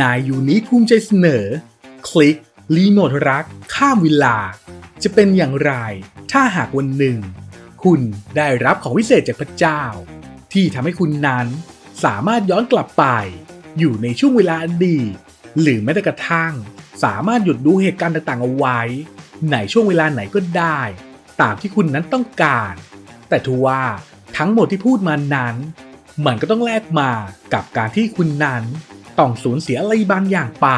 นายยูนิภูมิใจเสนอ คลิกรีโมทรัก ข้ามเวลา จะเป็นอย่างไร ถ้าหากวันหนึ่ง คุณได้รับของวิเศษจากพระเจ้า ที่ทำให้คุณนั้นสามารถย้อนกลับไป อยู่ในช่วงเวลาอดีตหรือแม้แต่กระทั่ง สามารถหยุดดูเหตุการณ์ต่างๆเอาไว้ ในช่วงเวลาไหนก็ได้ ตามที่คุณนั้นต้องการ แต่ทว่าทั้งหมดที่พูดมานั้น มันก็ต้องแลกมากับการที่คุณนั้น ต้องสูญเสียอะไรบางอย่างไป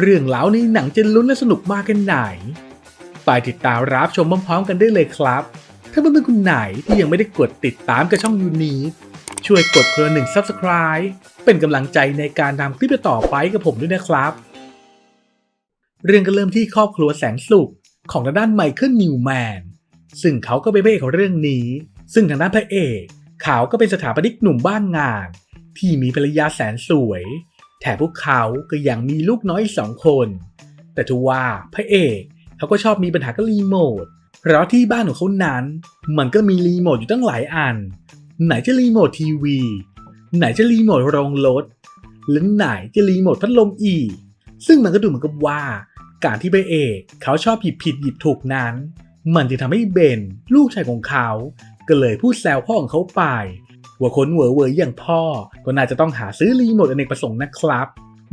เรื่องเล่าในหนังจะลุ้นและสนุกมากแค่ไหน ไปติดตามรับชมพร้อมๆกันได้เลยครับ ถ้าเพื่อนๆคุณไหนที่ยังไม่ได้กดติดตามกับช่องยูนีช่วยกดคนละหนึ่ง Subscribe เป็นกำลังใจในการทำคลิปต่อไปกับผมด้วยนะครับ เรื่องก็เริ่มที่ครอบครัวแสงสุขของทางด้านไมเคิลนิวแมน ซึ่งเขาก็เป็นพระเอกของเรื่องนี้ ซึ่งทางด้านพระเอกเขาก็เป็นสถาปนิกหนุ่มบ้านงาน ที่มีภรรยาแสนสวย แถมพวกเขาก็ยังมีลูกน้อยสองคน แต่ทว่าพระเอกเขาก็ชอบมีปัญหากับรีโมทเพราะที่บ้านของเขานั้น มันก็มีรีโมทอยู่ตั้งหลายอัน ไหนจะรีโมททีวี ไหนจะรีโมทโรงรถหรือไหนจะรีโมทพัดลมอีก ซึ่งมันก็ดูเหมือนกับว่า การที่พระเอกเขาชอบหยิบผิดหยิบถูกนั้น มันจะทำให้เบนลูกชายของเขาก็เลยพูดแซวพ่อของเขาไป ว่าคนเวอร์เวออย่างพ่อ ก็น่าจะต้องหาซื้อรีโมทอเนกประสงค์นะครับ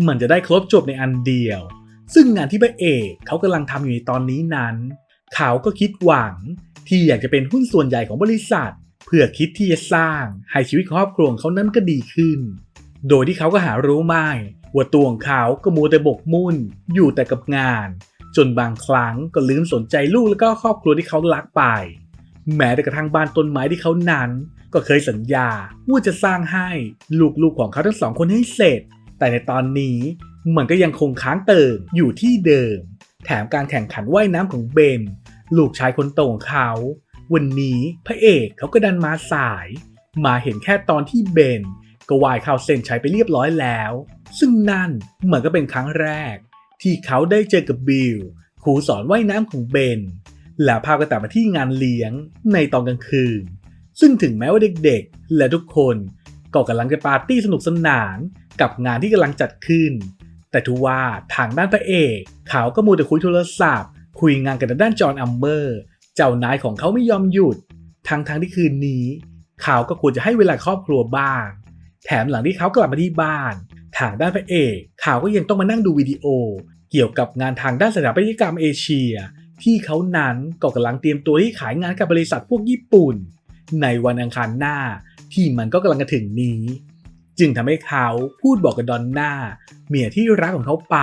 มันจะได้ครบจบในอันเดียว ซึ่งงานที่พระเอกเขากำลังทำอยู่ในตอนนี้นั้น เขาก็คิดหวังที่อยากจะเป็นหุ้นส่วนใหญ่ของบริษัท เพื่อคิดที่จะสร้างให้ชีวิตครอบครัวของเขานั้นก็ดีขึ้น โดยที่เขาก็หารู้ไม่ว่าตัวของเขาก็มัวแต่บกมุ่น อยู่แต่กับงาน จนบางครั้งก็ลืมสนใจลูกและก็ครอบครัวที่เขารักไป แม้แต่กระทั่งบ้านต้นไม้ที่เขานั้น ก็เคยสัญญาว่าจะสร้างให้ลูกๆของเขาทั้งสองคนให้เสร็จ แต่ในตอนนี้มันก็ยังคงค้างเติ่งอยู่ที่เดิม แถมการแข่งขันว่ายน้ำของเบนลูกชายคนโตของเขา วันนี้พระเอกเขาก็ดันมาสาย มาเห็นแค่ตอนที่เบนก็ว่ายเข้าเส้นชัยไปเรียบร้อยแล้ว ซึ่งนั่นเหมือนก็เป็นครั้งแรก ที่เขาได้เจอกับบิลครูสอนว่ายน้ำของเบน และพากันตัดมาที่งานเลี้ยงในตอนกลางคืน ซึ่งถึงแม้ว่าเด็กๆ และทุกคนก็กำลังจะปาร์ตี้สนุกสนานกับงานที่กำลังจัดขึ้น แต่ทว่าทางด้านพระเอกเขาก็มัวแต่คุยโทรศัพท์ คุยงานกับทางด้านจอห์นอัมเบอร์ เจ้านายของเขาไม่ยอมหยุดทั้งทางๆที่คืนนี้ เขาก็ควรจะให้เวลาครอบครัวบ้าง แถมหลังที่เขากลับมาที่บ้าน ทางด้านพระเอกเขาก็ยังต้องมานั่งดูวิดีโอ เกี่ยวกับงานทางด้านสถาปัตยกรรมเอเชีย ที่เขานั้นก็กำลังเตรียมตัวที่ขายงานกับบริษัทพวกญี่ปุ่น ในวันอังคารหน้าที่มันก็กำลังจะถึงนี้ จึงทำให้เขาพูดบอกกับดอนน่าเมียที่รักของเขาไป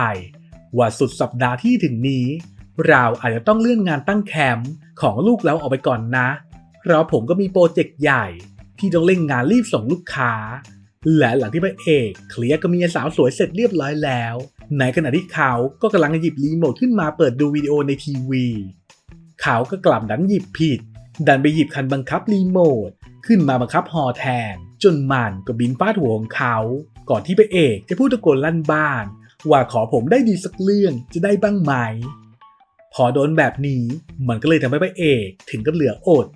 ว่าสุดสัปดาห์ที่ถึงนี้ เราอาจจะต้องเลื่อนงานตั้งแคมป์ของลูกเราออกไปก่อนนะ เพราะผมก็มีโปรเจกต์ใหญ่ ที่ต้องเร่งงานรีบส่งลูกค้า และหลังที่พระเอกเคลียร์กับเมียสาวสวยเสร็จเรียบร้อยแล้ว ในขณะที่เขาก็กำลังหยิบรีโมทขึ้นมาเปิดดูวิดีโอในทีวีเขาก็กลับดันหยิบผิด ดันไปหยิบคันบังคับรีโมทขึ้นมาบังคับฮอแทน จนมันก็บินฟาดหัวของเขา ก่อนที่พระเอกจะพูดตะโกนลั่นบ้าน ว่าขอผมได้ดีสักเรื่องจะได้บ้างไหม พอโดนแบบนี้มันก็เลยทำให้พระเอกถึงกับเหลืออด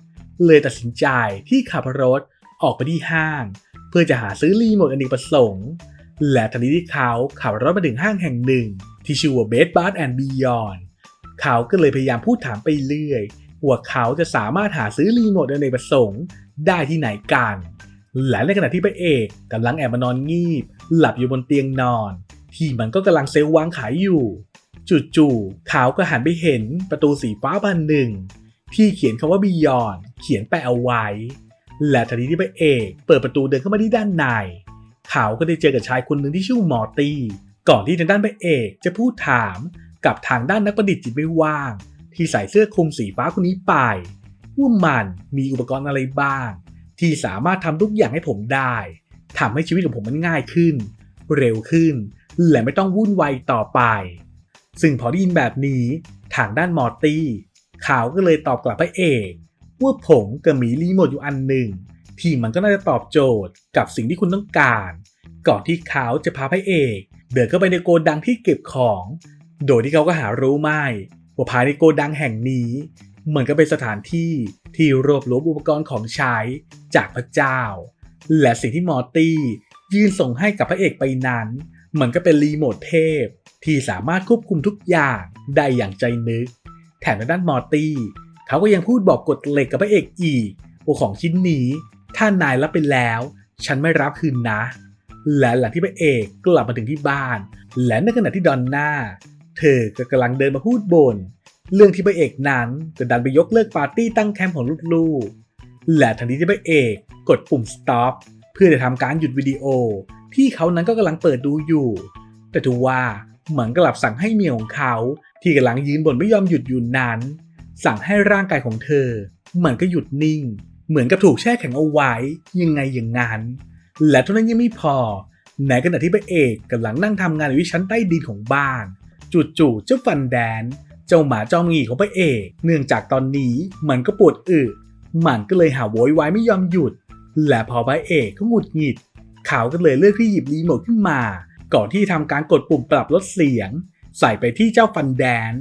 เลยตัดสินใจที่ขับรถออกไปที่ห้าง เพื่อจะหาซื้อรีโมทอเนกประสงค์ และทันทีที่เขาขับรถมาถึงห้างแห่งหนึ่ง ที่ชื่อว่า Bed Bath and Beyond เขาก็เลยพยายามพูดถามไปเรื่อยว่าเขาจะสามารถหาซื้อรีโมทอเนกประสงค์ได้ที่ไหนกัน และในขณะที่พระเอกกำลังแอบมานอนงีบ หลับอยู่บนเตียงนอน ที่มันก็กำลังเซลล์วางขายอยู่ จู่ๆเขาก็หันไปเห็นประตูสีฟ้าบานหนึ่ง ที่เขียนคำว่า Beyond เขียนแปะเอาไว้ และทันทีที่พระเอก เปิดประตูเดินเข้ามาที่ด้านใน เขา ก็ได้เจอกับชายคนหนึ่งที่ชื่อมอตี้ก่อนที่ทางด้านพระเอกจะพูดถามกับทางด้านนักประดิษฐ์จิตไม่ว่าง ที่ใส่เสื้อคลุมสีฟ้าคนนี้ไปว่ามันมีอุปกรณ์อะไรบ้าง ที่สามารถทำทุกอย่างให้ผมได้ทำให้ชีวิตของผมมันง่ายขึ้น เร็วขึ้น และไม่ต้องวุ่นวายต่อไป ซึ่งพอได้ยินแบบนี้ทางด้านมอร์ตี้เขาก็เลยตอบกลับพระเอกว่าผมก็มีรีโมทอยู่อันหนึ่ง ที่มันก็น่าจะตอบโจทย์กับสิ่งที่คุณต้องการ ก่อนที่เขาจะพาพระเอก เดินเข้าไปในโกดังที่เก็บของ โดยที่เขาก็หารู้ไม่ว่าภายในโกดังแห่งนี้เหมือนกับเป็นสถานที่ที่รวบรวมอุปกรณ์ของใช้จากพระเจ้า และสิ่งที่มอร์ตี้ยื่นส่งให้กับพระเอกไปนั้นมันก็เป็นรีโมทเทพ ที่สามารถควบคุมทุกอย่างได้อย่างใจนึก แถมทางด้านมอร์ตี้เขาก็ยังพูดบอกกฎเหล็กกับพระเอกอีกว่าของชิ้นนี้ ถ้านายรับไปแล้ว ฉันไม่รับคืนนะ และหลังที่พระเอกกลับมาถึงที่บ้าน และในขณะที่ดอนน่า เธอก็กำลังเดินมาพูดบน่นเรื่องที่พระเอกนั้นก็ดันไปยกเลิกปาร์ตี้ตั้งแคมป์ของลูกๆและทันทีที่พระเอกกดปุ่ม stop เพื่อจะทำการหยุดวิดีโอ ที่เขานั้นก็กำลังเปิดดูอยู่ แต่ทว่าเหมือนกลับสั่งให้เมียของเขา ที่กำลังยืนบนไม่ยอมหยุดอยู่นั้น สั่งให้ร่างกายของเธอ เหมือนก็หยุดนิ่ง เหมือนกับถูกแช่แข็งเอาไว้ยังไงอย่างนั้น และเท่านั้นยังไม่พอในขณะที่พระเอกกำลังนั่งทำงานอยู่ที่ชั้นใต้ดินของบ้าน จู่ๆเจ้าฟันแดน เจ้าหมาจอมงีของพระเอก เนื่องจากตอนนี้มันก็ปวดอึมันก็เลยหาโวยวายไม่ยอมหยุด และพอพระเอกก็หงุดหงิด เขาก็เลยเลือกที่หยิบรีโมทขึ้นมา ก่อนที่ทำการกดปุ่มปรับลดเสียง ใส่ไปที่เจ้าฟันแดน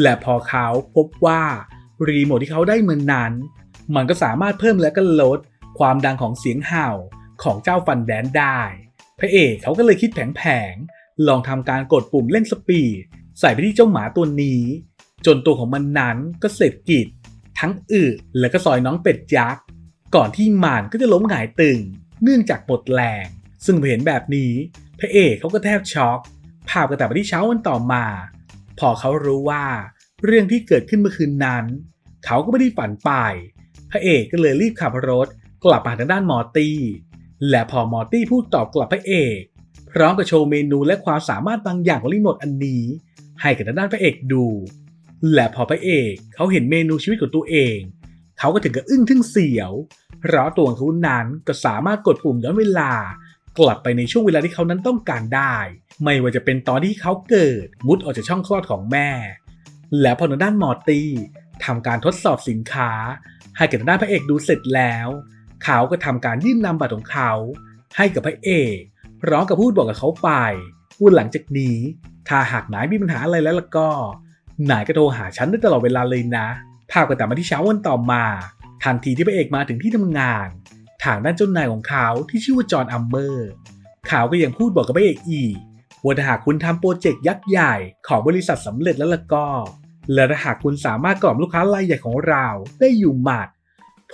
และพอเขาพบว่ารีโมทที่เขาได้เมือนนั้น มันก็สามารถเพิ่มและก็ลดความดังของเสียงเห่าของเจ้าฟันแดนได้ พระเอกเขาก็เลยคิดแผงๆ ลองทำการกดปุ่มเร่งสปีดใส่ไปที่เจ้าหมาตัวนี้ จนตัวของมันนั้นก็เสร็จกิจ ทั้งอึและก็ซอยน้องเป็ดยักษ์ ก่อนที่มันก็จะล้มหงายตึง เนื่องจากหมดแรง ซึ่งเห็นแบบนี้ พระเอกเขาก็แทบช็อกภาพก็แต่ไปที่เช้าวันต่อมา พอเขารู้ว่า เรื่องที่เกิดขึ้นเมื่อคืนนั้น เขาก็ไม่ได้ฝันไป พระเอกก็เลยรีบขับรถกลับมาทางด้านมอร์ตี้ และพอมอร์ตี้พูดตอบกลับพระเอก พร้อมกับโชว์เมนูและความสามารถบางอย่างของรีโมทอันนี้ ให้กับทางด้านพระเอกดู และพอพระเอกเขาเห็นเมนูชีวิตของตัวเอง เขาก็ถึงกับอึ้งทึ่งเสียว เพราะตัวเขานั้นก็สามารถกดปุ่มย้อนเวลากลับไปในช่วงเวลาที่เขานั้นต้องการได้ ไม่ว่าจะเป็นตอนที่เขาเกิดมุดออกจากช่องคลอดของแม่ และพอทางด้านมอร์ตี้ทำการทดสอบสินค้า ให้กับทางด้านพระเอกดูเสร็จแล้ว เขาก็ทำการยื่นนำบัตรของเขา ให้กับพระเอกพร้อมกับพูดบอกกับเขาไปว่าหลังจากนี้ ถ้าหากนายมีปัญหาอะไรแล้วล่ะก็นายก็โทรหาฉันได้ตลอดเวลาเลยนะภาพก็ตัดมาที่เช้าวันต่อมาทันทีที่พระเอกมาถึงที่ทำงาน ทางด้านเจ้านายของเขาที่ชื่อว่าจอห์นอัมเมอร์เขาก็ยังพูดบอกกับพระเอกอีกว่าถ้าหากคุณทำโปรเจกต์ยักษ์ใหญ่ของบริษัทสำเร็จแล้วล่ะก็ และถ้าหากคุณสามารถกล่อมลูกค้ารายใหญ่ของเราได้อยู่หมัด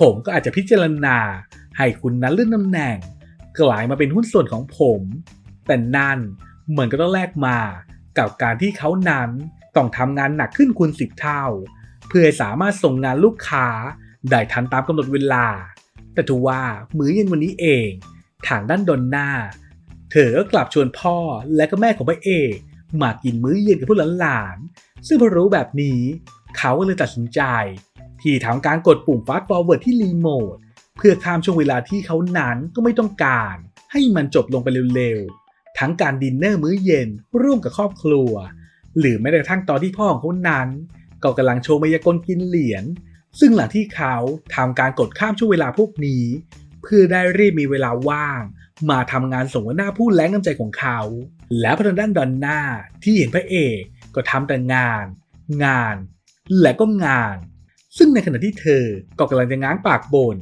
ผมก็อาจจะพิจารณา ให้คุณนั้นเลื่อนตำแหน่ง กลายมาเป็นหุ้นส่วนของผม แต่นั่นเหมือนก็ต้องแลกมา กับการที่เขานั้นต้องทำงานหนักขึ้นคูณสิบเท่า เพื่อสามารถส่งงานลูกค้าได้ทันตามกำหนดเวลา แต่ทว่ามื้อเย็นวันนี้เอง ทางด้านดอนน่าเธอก็กลับชวนพ่อและก็แม่ของพระเอกมากินมื้อเย็นกับผู้หลานๆ ซึ่งพอรู้แบบนี้ เขาก็เลยตัดสินใจ ที่ทำการกดปุ่ม fast forward ที่รีโมทเพื่อข้ามช่วงเวลาที่เขานั้นก็ไม่ต้องการ ให้มันจบลงไปเร็วๆ ทั้งการดินเนอร์มื้อเย็นร่วมกับครอบครัว หรือแม้แต่กระทั่งตอนที่พ่อของเขานั้น ก็กำลังโชว์มายากลกินเหรียญซึ่งหลังที่เขาทำการกดข้ามช่วงเวลาพวกนี้ เพื่อได้รีบมีเวลาว่าง มาทำงานส่งหน้าผู้แล้งน้ำใจของเขา และพทางด้านดอนน่าที่เห็นพระเอก ก็ทำแต่งาน งาน และก็งาน ซึ่งในขณะที่เธอก็กำลังจะง้างปากบน่น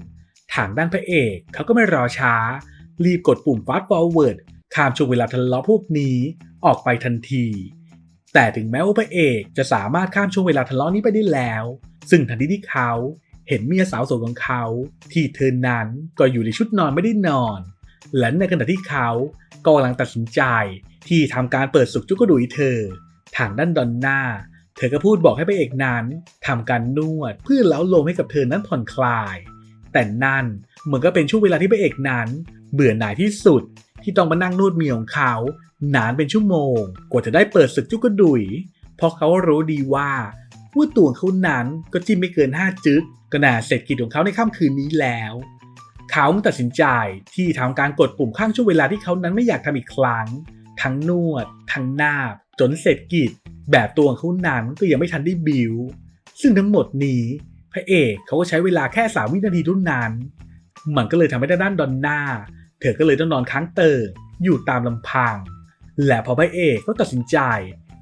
ทางด้านพระเอกเขาก็ไม่รอช้า รีบกดปุ่ม fast forward ข้ามช่วงเวลาทะเลาะพวกนี้ออกไปทันที แต่ถึงแม้ว่าพระเอกจะสามารถข้ามช่วงเวลาทะเลาะนี้ไปได้แล้ว ซึ่งทันทีที่เขาเห็นเมียสาวโสดของเขา ที่เธอนั้นก็อยู่ในชุดนอนไม่ได้นอน และในขณะที่เขาก็กำลังตัดสินใจที่ทำการเปิดสุกจุกกระดุยเธอ ทางด้านดอนน่าเธอก็พูดบอกให้พระเอกนั้นทำการนวดเพื่อเล้าลมให้กับเธอนั้นผ่อนคลาย แต่นั่นเหมือนก็เป็นช่วงเวลาที่พระเอกนั้น เบื่อหน่ายที่สุดที่ต้องมานั่งนวดเมียของเขา นานเป็นชั่วโมง กว่าจะได้เปิดศึกจุกกระดุย เพราะเขารู้ดีว่าว่าตัวเขานั้นก็จิ้มไม่เกิน 5 จึกก็น่าเสร็จกิจของเขาในค่ำคืนนี้แล้ว เขาตัดสินใจที่ทำการกดปุ่มข้างช่วงเวลาที่เขานั้นไม่อยากทำอีกครั้ง ทั้งนวด ทั้งนาบ จนเสร็จกิจ แบบตัวของเขานั้นก็ยังไม่ทันได้บิว ซึ่งทั้งหมดนี้ พระเอกเขาก็ใช้เวลาแค่3วินาทีเท่านั้น มันก็เลยทำให้ด้านดอนนาเธอก็เลยต้องนอนค้างเติ่งอยู่ตามลำพัง และพอพระเอกก็ตัดสินใจ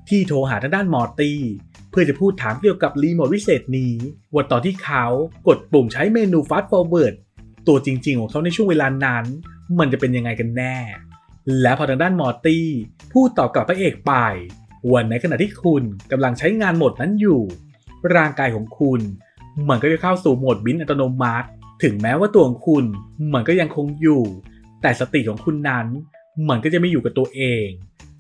ที่โทรหาทางด้านมอร์ตี้เพื่อจะพูดถามเกี่ยวกับรีโมทวิเศษนี้ ว่าตอนที่เขากดปุ่มใช้เมนู fast forward ตัวจริงๆของเขาในช่วงเวลานั้น มันจะเป็นยังไงกันแน่ และพอทางด้านมอร์ตี้พูดตอบกลับพระเอกไปวันในขณะที่คุณกำลังใช้งานโหมดนั้นอยู่ ร่างกายของคุณมันก็จะเข้าสู่โหมดบินอัตโนมัติ ถึงแม้ว่าตัวของคุณมันก็ยังคงอยู่ แต่สติของคุณนั้นมันก็จะไม่อยู่กับตัวเอง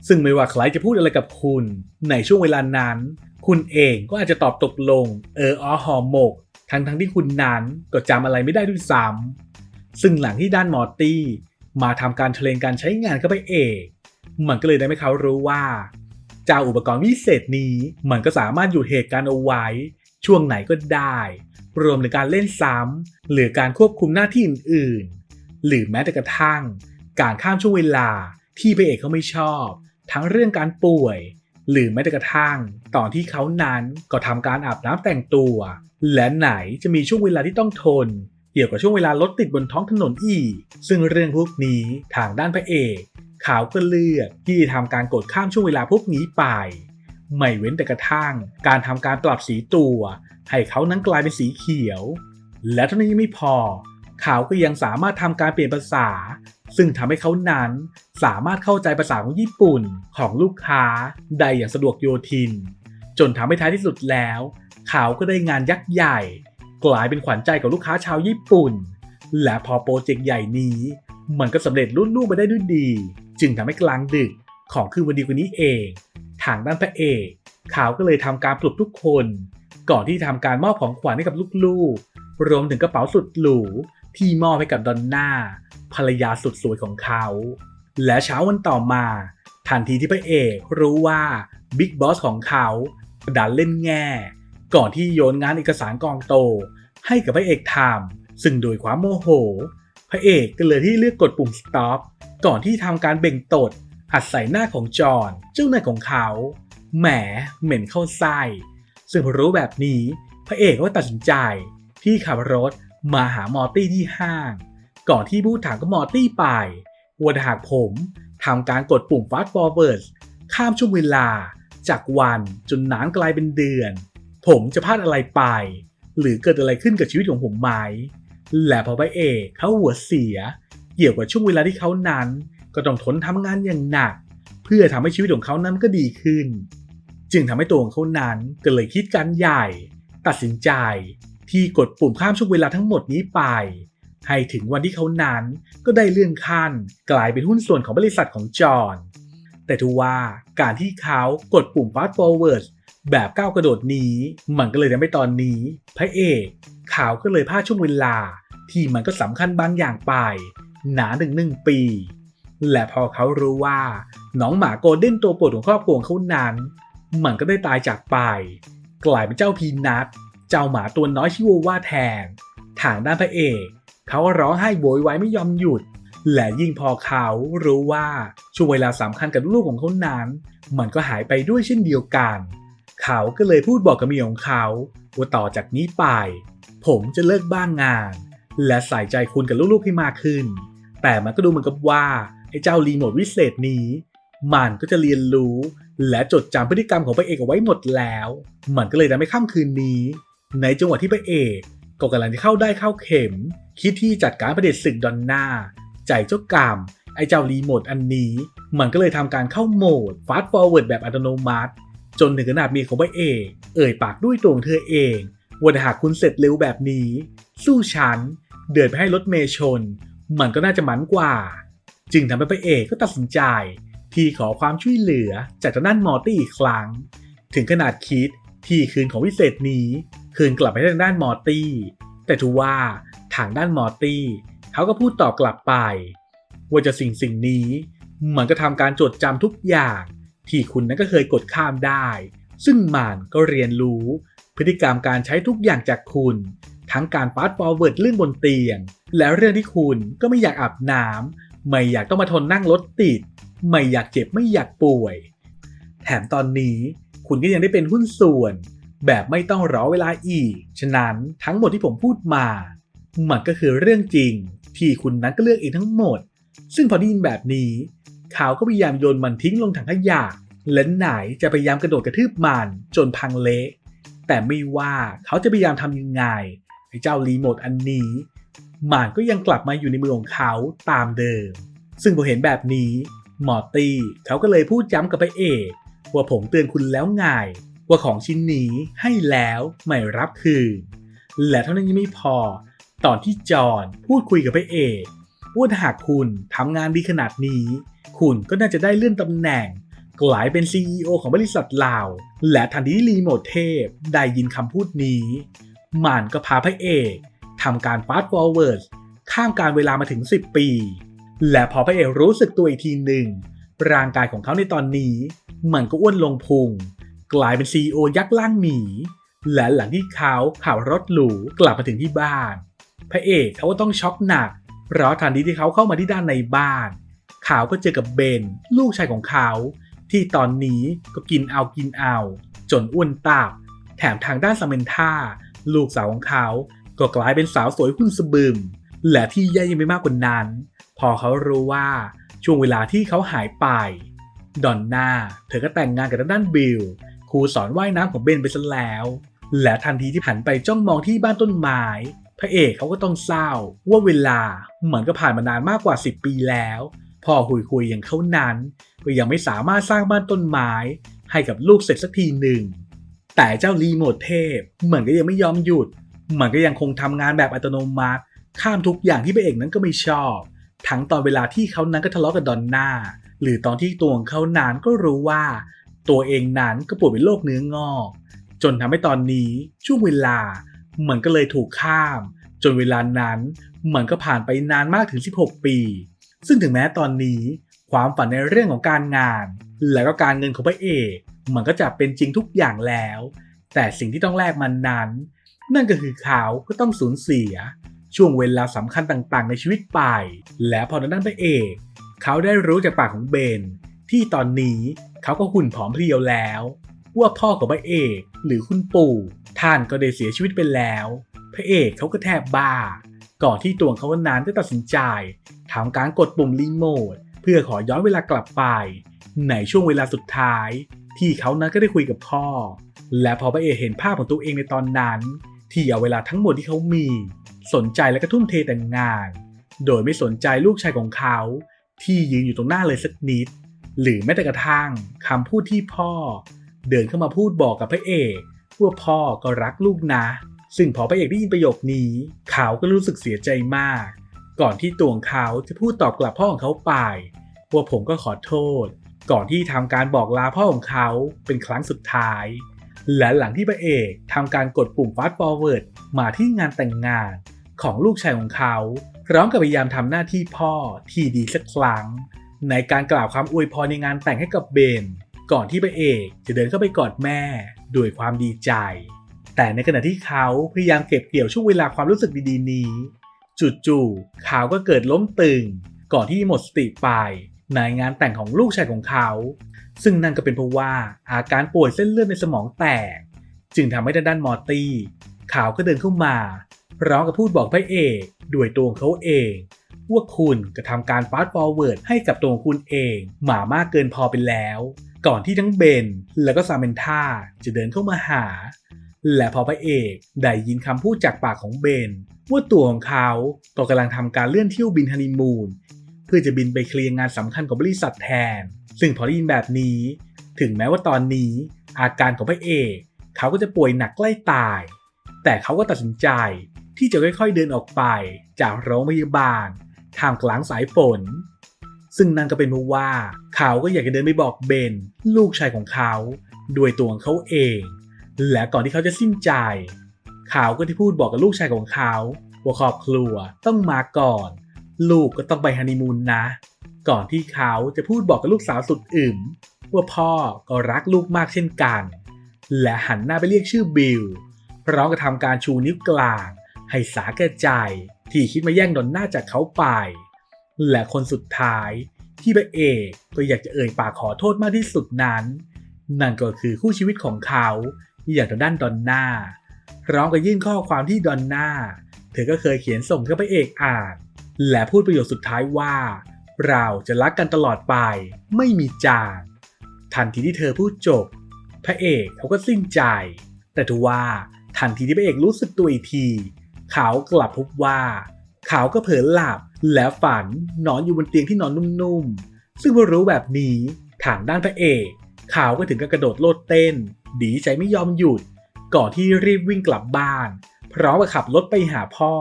ซึ่งไม่ว่าใครจะพูดอะไรกับคุณ ในช่วงเวลานั้น คุณเองก็อาจจะตอบตกลง เอออ๋อหอหมก ทั้งทั้งที่คุณนั้นก็จำอะไรไม่ได้ด้วยซ้ำซึ่งหลังที่ด้านมอร์ตี้ มาทำการเทรนการใช้งานเข้าไปเองมันก็เลยได้ให้เขารู้ว่า เจ้าอุปกรณ์วิเศษนี้มันก็สามารถหยุดเหตุการณ์เอาไว้ ช่วงไหนก็ได้ รวมถึงการเล่นซ้ำหรือการควบคุมหน้าที่อื่นๆ หรือแม้แต่กระทั่ง การข้ามช่วงเวลาที่พระเอกเขาไม่ชอบ ทั้งเรื่องการป่วย หรือแม้แต่กระทั่ง ตอนที่เขานั้นก็ทำการอาบน้ำแต่งตัว และไหนจะมีช่วงเวลาที่ต้องทน เกี่ยวกับช่วงเวลารถติดบนท้องถนนอีก ซึ่งเรื่องพวกนี้ทางด้านพระเอกขาวก็เลือกที่จะทำการกดข้ามช่วงเวลาพวกนี้ไป ไม่เว้นแต่กระทั่ง การทำการปรับสีตัว ให้เขานั้นกลายเป็นสีเขียว และเท่านี้ยังไม่พอขาวก็ยังสามารถทำการเปลี่ยนภาษา ซึ่งทำให้เขานั้นสามารถเข้าใจภาษาของญี่ปุ่นของลูกค้าได้อย่างสะดวกโยทิน จนทำให้ท้ายที่สุดแล้วขาวก็ได้งานยักษ์ใหญ่ กลายเป็นขวัญใจของลูกค้าชาวญี่ปุ่น และพอโปรเจกต์ใหญ่นี้ มันก็สำเร็จรุ่นลูกไปได้ด้วยดี จึงทำให้กลางดึกของคืนวันดีกว่านี้เอง ทางด้านพระเอกเขาก็เลยทำการปลุกทุกคน ก่อนที่ทำการมอบของขวัญให้กับลูกๆ รวมถึงกระเป๋าสุดหรูที่มอบให้กับดอนน่าภรรยาสุดสวยของเขา และเช้าวันต่อมา ทันทีที่พระเอกรู้ว่าบิ๊กบอสของเขาดันเล่นแง่ ก่อนที่โยนงานเอกสารกองโต ให้กับพระเอกไทำซึ่งโดยความโมโห พระเอกก็เลยที่เลือกกดปุ่ม stop ก่อนที่ทำการเบ่งตดอัดใส่หน้าของจอห์นเจ้านายของเขาแหมเหม็นเข้าไส้ซึ่งพอรู้แบบนี้ พระเอกก็ตัดสินใจ ที่ขับรถมาหามอร์ตี้ที่ห้าง ก่อนที่พูดถามกับมอร์ตี้ไปว่าหากผมทำการกดปุ่ม fast forward ข้ามช่วงเวลาจากวันจนนานกลายเป็นเดือน ผมจะพลาดอะไรไป หรือเกิดอะไรขึ้นกับชีวิตของผมไหมและพอพระเอกเขาหัวเสีย เกี่ยวกับช่วงเวลาที่เขานั้น ก็ต้องทนทำงานอย่างหนัก เพื่อทำให้ชีวิตของเขานั้นก็ดีขึ้น จึงทำให้ตัวของเขานั้นก็เลยคิดการใหญ่ ตัดสินใจ ที่กดปุ่มข้ามช่วงเวลาทั้งหมดนี้ไป ให้ถึงวันที่เขานั้นก็ได้เลื่อนขั้น กลายเป็นหุ้นส่วนของบริษัทของจอห์นแต่ทว่าการที่เขากดปุ่ม fast forward แบบก้าวกระโดดนี้ มันก็เลยทำให้ตอนนี้พระเอกเขาวก็เลยพลาดช่วงเวลา ที่มันก็สำคัญบางอย่างไป หนาหนึ่งหนึ่งปี และพอเขารู้ว่าน้องหมาโกลเด้นตัวโปรดของครอบครัวเขานั้น มันก็ได้ตายจากไป กลายเป็นเจ้าพีนัทเจ้าหมาตัวน้อยชิวว่าแทน ทางด้านพระเอกเขาร้องไห้โวยวายไม่ยอมหยุด และยิ่งพอเขารู้ว่าช่วงเวลาสำคัญกับลูกของเขานั้น มันก็หายไปด้วยเช่นเดียวกัน เขาก็เลยพูดบอกกับเมียของเขาว่าต่อจากนี้ไป ผมจะเลิกบ้างงาน และใส่ใจคุณกับลูกๆให้มากขึ้น แต่มันก็ดูเหมือนกับว่าไอ้เจ้ารีโมทวิเศษนี้ มันก็จะเรียนรู้ และจดจำพฤติกรรมของพระเอกเอาไว้หมดแล้ว มันก็เลยทำให้ค่ำคืนนี้ ในจังหวะที่พระเอกก็กำลังจะเข้าได้เข้าเข็ม คิดที่จัดการประเด็จศึกดอนนาใจเจ้ากรรมไอ้เจ้ารีโมทอันนี้ มันก็เลยทำการเข้าโหมด fast forward แบบอัตโนมัติ จนถึงขนาดเมียของพระเอกเอ่ยปากด้วยตัวของเธอเองว่าหากคุณเสร็จเร็วแบบนี้ สู้ฉัน เดินไปให้รถเมย์ชน มันก็น่าจะมันกว่า จึงทำให้พระเอกก็ตัดสินใจ ที่ขอความช่วยเหลือจากทางด้านมอร์ตี้อีกครั้ง ถึงขนาดคิดที่คืนของวิเศษนี้ คืนกลับไปทางด้านมอร์ตี้ แต่ทว่าทางด้านมอร์ตี้เขาก็พูดตอบกลับไป ว่าจะสิ่งสิ่งนี้มันก็ทำการจดจำทุกอย่าง ที่คุณนั้นก็เคยกดข้ามได้ ซึ่งมันก็เรียนรู้ พฤติกรรมการใช้ทุกอย่างจากคุณ ทั้งการฟาสต์ฟอร์เวิร์ดเรื่องบนเตียง แล้วเรื่องที่คุณก็ไม่อยากอาบน้ำไม่อยากต้องมาทนนั่งรถติด ไม่อยากเจ็บไม่อยากป่วย แถมตอนนี้คุณก็ยังได้เป็นหุ้นส่วน แบบไม่ต้องรอเวลาอีก ฉะนั้นทั้งหมดที่ผมพูดมา มันก็คือเรื่องจริง ที่คุณนั้นก็เลือกเองทั้งหมด ซึ่งพอได้ยินแบบนี้ ขาก็พยายามโยนมันทิ้งลงถังขยะและไหนจะพยายามกระโดดกระทืบมันจนพังเละแต่ไม่ว่าเขาจะพยายามทำยังไงไอ้เจ้ารีโมทอันนี้มันก็ยังกลับมาอยู่ในมือของเขาตามเดิม ซึ่งพอเห็นแบบนี้หมอตี้เขาก็เลยพูดย้ำกับพระเอกว่าผมเตือนคุณแล้วไงว่าของชิ้นนี้ให้แล้วไม่รับคืน และเท่านั้นยังไม่พอ ตอนที่จอห์นพูดคุยกับพระเอกว่าถ้าหากคุณทำงานดีขนาดนี้ คุณก็น่าจะได้เลื่อนตำแหน่ง กลายเป็น CEO ของบริษัทเราและทันทีที่รีโมทเทพได้ยินคำพูดนี้ มันก็พาพระเอกทำการฟาสต์ฟอร์เวิร์ดข้ามการเวลามาถึง 10 ปี และพอพระเอกรู้สึกตัวอีกทีหนึ่ง ร่างกายของเขาในตอนนี้ มันก็อ้วนลงพุง กลายเป็น CEO ยักษ์ล่างหมี และหลังที่เขาขับรถหรูกลับมาถึงที่บ้าน พระเอกเขาก็ต้องช็อกหนัก เพราะทันทีที่เขาเข้ามาที่ด้านในบ้าน ขาก็เจอกับเบน ลูกชายของเขาที่ตอนนี้ก็กินเอากินเอา จนอ้วนตาบ แถมทางด้านซาเมนธาลูกสาวของเขาก็กลายเป็นสาวสวยหุ่นสบึมและที่แย่ยังไม่มากกว่านั้น พอเขารู้ว่าช่วงเวลาที่เขาหายไป ดอนน่าเธอก็แต่งงานกับด้านบิลครูสอนว่ายน้ำของเบนไปซะแล้ว และทันทีที่หันไปจ้องมองที่บ้านต้นไม้พระเอกเขาก็ต้องเศร้า ว่าเวลาเหมือนก็ผ่านมานานมากกว่า 10 ปีแล้ว พ่อคุยคุยๆอย่างเขานั้น ก็ยังไม่สามารถสร้างบ้านต้นไม้ ให้กับลูกเสร็จสักทีหนึ่ง แต่เจ้ารีโมทเทพเหมือนก็ยังไม่ยอมหยุด มันก็ยังคงทำงานแบบอัตโนมัติ ข้ามทุกอย่างที่พระเอกนั้นก็ไม่ชอบ ทั้งตอนเวลาที่เขานั้นก็ทะเลาะกับดอนน่าหรือตอนที่ตัวของเขานั้นก็รู้ว่า ตัวเองนั้นก็ป่วยเป็นโรคเนื้องอก จนทำให้ตอนนี้ช่วงเวลาเหมือนก็เลยถูกข้าม จนเวลานั้นเหมือนก็ผ่านไปนานมากถึง 16 ปี ซึ่งถึงแม้ตอนนี้ความฝันในเรื่องของการงาน และก็การเงินของพระเอกมันก็จะเป็นจริงทุกอย่างแล้ว แต่สิ่งที่ต้องแลกมันนั้น นั่นก็คือเขาก็ต้องสูญเสียช่วงเวลาสำคัญต่างๆ ในชีวิตไป และพอด้านพระเอก เขาได้รู้จากปากของเบน ที่ตอนนี้เขาก็หุ่นผอมเพรียวแล้ว ว่าพ่อของพระเอกหรือคุณปู่ ท่านก็ได้เสียชีวิตไปแล้ว พระเอกเขาก็แทบบ้า ก่อนที่ตัวเขานั้นจะตัดสินใจทำการกดปุ่มรีโมทเพื่อขอย้อนเวลากลับไป ในช่วงเวลาสุดท้าย ที่เขานั้นก็ได้คุยกับพ่อ และพอพระเอกเห็นภาพของตัวเองในตอนนั้น ที่เอาเวลาทั้งหมดที่เขามี สนใจและก็ทุ่มเทแต่งงาน โดยไม่สนใจลูกชายของเขา ที่ยืนอยู่ตรงหน้าเลยสักนิด หรือแม้แต่กระทั่งคำพูดที่พ่อ เดินเข้ามาพูดบอกกับพระเอกว่าพ่อก็รักลูกนะ ซึ่งพอพระเอกได้ยินประโยคนี้ เขาก็รู้สึกเสียใจมาก ก่อนที่ตัวของเขาจะพูดตอบกลับพ่อของเขาไป ว่าผมก็ขอโทษ ก่อนที่ทำการบอกลาพ่อของเขาเป็นครั้งสุดท้าย และหลังที่พระเอกทำการกดปุ่ม fast forward มาที่งานแต่งงานของลูกชายของเขาพร้อมกับพยายามทำหน้าที่พ่อที่ดีสักครั้ง ในการกล่าวคำอวยพรในงานแต่งให้กับเบน ก่อนที่พระเอกจะเดินเข้าไปกอดแม่ด้วยความดีใจ แต่ในขณะที่เขาพยายามเก็บเกี่ยวช่วงเวลาความรู้สึกดีๆ นี้จู่ๆเขาก็เกิดล้มตึง ก่อนที่หมดสติไปในงานแต่งของลูกชายของเขา ซึ่งนั่นก็เป็นเพราะว่าอาการป่วยเส้นเลือดในสมองแตก จึงทำให้ด้านมอร์ตี้เขาก็เดินเข้ามาร้อมกับพูดบอกพระเอกด้วยตัวของเขาเองว่าคุณกระทำการฟาสต์ฟอร์เวิร์ดให้กับตัวของคุณเองหมามากเกินพอไปแล้ว ก่อนที่ทั้งเบน และก็ซาเมนธาจะเดินเข้ามาหา และพอพระเอกได้ยินคำพูดจากปากของเบน ว่าตัวของเขาก็กำลังทำการเลื่อนเที่ยวบินฮันนีมูนเพื่อจะบินไปเคลียร์งานสำคัญของบริษัทแทน ซึ่งพอได้ยินแบบนี้ ถึงแม้ว่าตอนนี้ อาการของพระเอกเขาก็จะป่วยหนักใกล้ตาย แต่เขาก็ตัดสินใจที่จะค่อยๆเดินออกไปจากโรงพยาบาลท่ามกลางสายฝน ซึ่งนั่นก็เป็นเพราะว่าเขาก็อยากจะเดินไปบอกเบน ลูกชายของเขา ด้วยตัวของเขาเอง และก่อนที่เขาจะสิ้นใจเขาวก็ที่พูดบอกกับลูกชายของเขาว่าครอบครัวต้องมาก่อน ลูกก็ต้องไปฮันนีมูนนะ ก่อนที่เขาจะพูดบอกกับลูกสาวสุดอึมว่าพ่อก็รักลูกมากเช่นกัน และหันหน้าไปเรียกชื่อบิลพร้อมกับทำการชูนิ้วกลาง ให้สาแก่ใจที่คิดมาแย่งดอนหน้าจากเขาไป และคนสุดท้ายที่พระเอกก็อยากจะเอ่ยปากขอโทษมากที่สุดนั้น นั่นก็คือคู่ชีวิตของเขา อย่างทางด้านดอนน่าพร้อมกับยื่นข้อความที่ดอนน่า เธอก็เคยเขียนส่งให้พระเอกอ่าน และพูดประโยคสุดท้ายว่า เราจะรักกันตลอดไป ไม่มีจาง ทันทีที่เธอพูดจบ พระเอกเขาก็สิ้นใจ แต่ทว่าทันทีที่พระเอกรู้สึกตัวอีกที เขากลับพบว่าเขาก็เผลอหลับและฝันนอนอยู่บนเตียงที่นอนนุ่มๆ ซึ่งพอรู้แบบนี้ทางด้านพระเอก ขาวก็ถึงกับกระโดดโลดเต้น ดีใจไม่ยอมหยุด ก่อนที่รีบวิ่งกลับบ้าน พร้อมกับขับรถไปหาพ่อ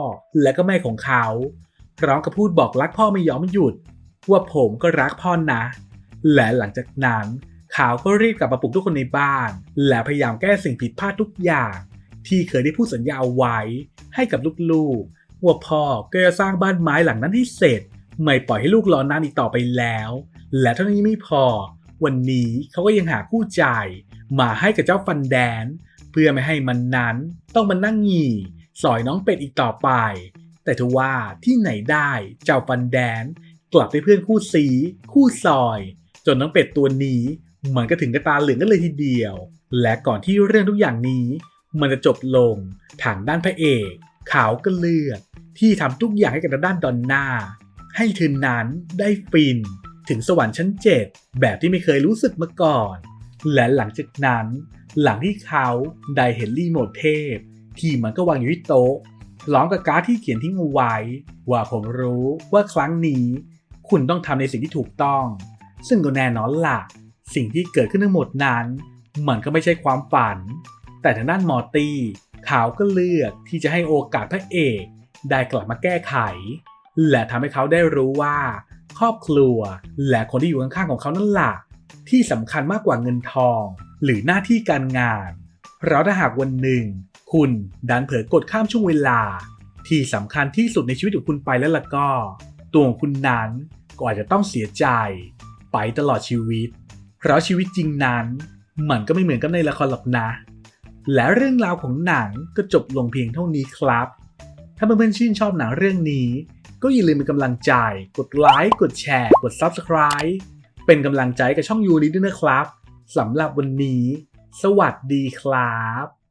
และก็แม่ของเขา พร้อมกับพูดบอกรักพ่อไม่ยอมหยุด ว่าผมก็รักพ่อนะ และหลังจากนั้นขาวก็รีบกลับมาปลุกทุกคนในบ้าน และพยายามแก้สิ่งผิดพลาดทุกอย่าง ที่เคยได้พูดสัญญาเอาไว้ ให้กับลูกๆว่าพ่อก็จะสร้างบ้านไม้หลังนั้นให้เสร็จ ไม่ปล่อยให้ลูกรอนานอีกต่อไปแล้ว และเท่านี้ไม่พอ วันนี้เขาก็ยังหาคู่ใจมาให้กับเจ้าฟันแดน เพื่อไม่ให้มันนั้นต้องมานั่งหงี่สอยน้องเป็ดอีกต่อไป แต่ทว่าที่ไหนได้เจ้าฟันแดน กลับไปเพื่อนคู่สี คู่ซอย จนน้องเป็ดตัวนี้มันก็ถึงกระตาเหลืองกันเลยทีเดียว และก่อนที่เรื่องทุกอย่างนี้ มันจะจบลงทางด้านพระเอก ขาวก็เลือกที่ทำทุกอย่างให้กับด้านดอนนาให้เธอนั้นได้ฟิน ถึงสวรรค์ชั้นเจ็ดแบบที่ไม่เคยรู้สึกมาก่อน และหลังจากนั้น หลังที่เขาได้เห็นรีโมทเทพ ที่มันก็วางอยู่ที่โต๊ะพร้อมกับการ์ดที่เขียนทิ้งเอาไว้ ว่าผมรู้ว่าครั้งนี้ คุณต้องทำในสิ่งที่ถูกต้อง ซึ่งก็แน่นอนล่ะ สิ่งที่เกิดขึ้นทั้งหมดนั้นมันก็ไม่ใช่ความฝัน แต่ทางด้านมอตี้เขาก็เลือกที่จะให้โอกาสพระเอก ได้กลับมาแก้ไข และทำให้เขาได้รู้ว่า ครอบครัว และคนที่อยู่ข้างๆของเขานั่นแหละที่สำคัญมากกว่าเงินทอง หรือหน้าที่การงาน เราถ้าหากวันหนึ่ง คุณดันเผลอกดข้ามช่วงเวลา ที่สำคัญที่สุดในชีวิตของคุณไปแล้วล่ะก็ ตัวของคุณนั้นก็อาจจะต้องเสียใจ ไปตลอดชีวิต เพราะชีวิตจริงนั้น มันก็ไม่เหมือนกับในละครหรอกนะ และเรื่องราวของหนังก็จบลงเพียงเท่านี้ครับ ถ้าเพื่อนๆชื่นชอบหนังเรื่องนี้ ก็อย่าลืมเป็นกำลังใจ กดไลค์ กดแชร์ กด Subscribe เป็นกำลังใจกับช่องยูนิด้วยนะครับสำหรับวันนี้ สวัสดีครับ